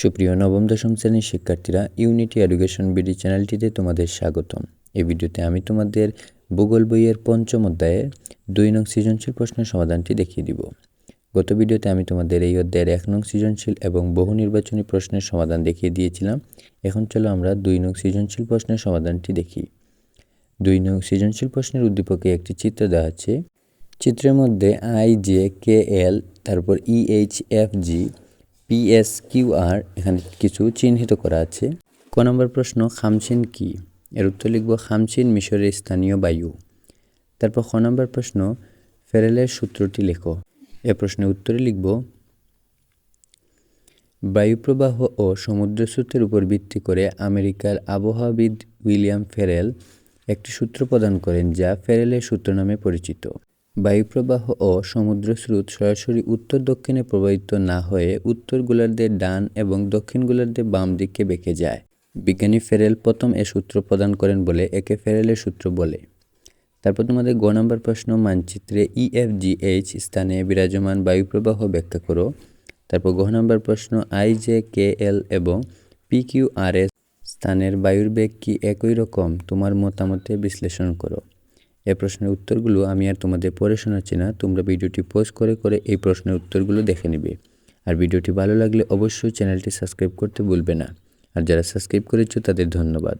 সুপ্রিয় নবম, দশম শ্রেণির শিক্ষার্থীরা ইউনিটি এডুকেশন বিডি চ্যানেলটিতে তোমাদের স্বাগতম। এই ভিডিওতে আমি তোমাদের ভূগোল বইয়ের পঞ্চম অধ্যায়ে দুই নং সৃজনশীল প্রশ্নের সমাধানটি দেখিয়ে দিব। গত ভিডিওতে আমি তোমাদের এই অধ্যায়ের এক নং সৃজনশীল এবং বহু নির্বাচনী প্রশ্নের সমাধান দেখিয়ে দিয়েছিলাম। এখন চলো আমরা দুই নং সৃজনশীল প্রশ্নের সমাধানটি দেখি। দুই নং সৃজনশীল প্রশ্নের উদ্দীপকে একটি চিত্র দেওয়া আছে। চিত্রের মধ্যে আই জে কে এল তারপর E H F G P S Q R এখানে কিছু চিহ্নিত করা আছে। ক নম্বর প্রশ্ন খামসিন কি? এর উত্তর লিখব খামসিন মিশরের স্থানীয় বায়ু। তারপর খ নম্বর প্রশ্ন, ফেরেলের সূত্রটি লেখো। এ প্রশ্নের উত্তরে লিখব, বায়ুপ্রবাহ ও সমুদ্র স্রোতের উপর ভিত্তি করে আমেরিকার আবহাওয়াবিদ উইলিয়াম ফেরেল একটি সূত্র প্রদান করেন যা ফেরেলের সূত্র নামে পরিচিত। বায়ুপ্রবাহ ও সমুদ্র স্রোত সরাসরি উত্তর দক্ষিণে প্রবাহিত না হয়ে উত্তর গোলার্ধের ডান এবং দক্ষিণ গোলার্ধের বাম দিকে বেঁকে যায়। বিজ্ঞানী ফেরেল প্রথম এ সূত্র প্রদান করেন বলে একে ফেরেলের সূত্র বলে। তারপর তোমাদের গ নম্বর প্রশ্ন, মানচিত্রে ইএফজিএইচ স্থানে বিরাজমান বায়ুপ্রবাহ ব্যাখ্যা করো। তারপর গ নম্বর প্রশ্ন আই জে কে এল এবং পি কিউ আর এস স্থানের বায়ুর বেগ কি একই রকম? তোমার মতামতে বিশ্লেষণ করো। এই প্রশ্নের উত্তরগুলো আমি আর তোমাদের পড়ে শোনাচ্ছি না। তোমরা ভিডিওটি পোস্ট করে করে এই প্রশ্নের উত্তরগুলো দেখে নিবে। আর ভিডিওটি ভালো লাগলে অবশ্যই চ্যানেলটি সাবস্ক্রাইব করতে ভুলবে না। আর যারা সাবস্ক্রাইব করেছ তাদের ধন্যবাদ।